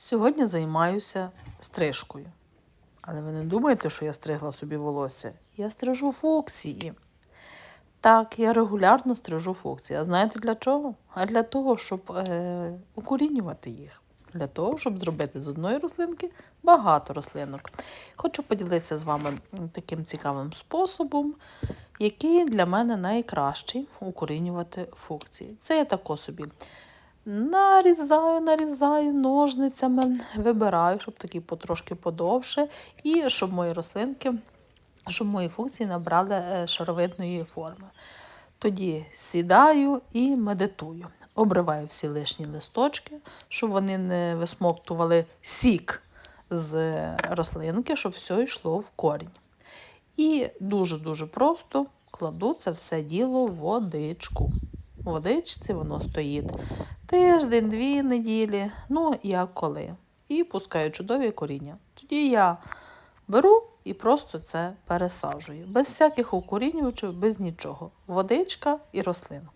Сьогодні займаюся стрижкою. Але ви не думаєте, що я стригла собі волосся? Я стрижу фуксії. Так, я регулярно стрижу фуксії. А знаєте для чого? А для того, щоб е, укорінювати їх. Для того, щоб зробити з одної рослинки багато рослинок. Хочу поділитися з вами таким цікавим способом, який для мене найкращий укорінювати фуксії. Це я тако собі нарізаю, нарізаю ножницями, вибираю, щоб такі потрошки подовше, і щоб мої рослинки, щоб мої функції набрали е, шаровидної форми. Тоді сідаю і медитую. Обриваю всі лишні листочки, щоб вони не висмоктували сік з рослинки, щоб все йшло в корінь. І дуже-дуже просто кладу це все діло в водичку. Водичці воно стоїть тиждень, дві неділі, ну як коли. І пускаю чудові коріння. Тоді я беру і просто це пересаджую. Без всяких укорінювачів, без нічого. Водичка і рослинка.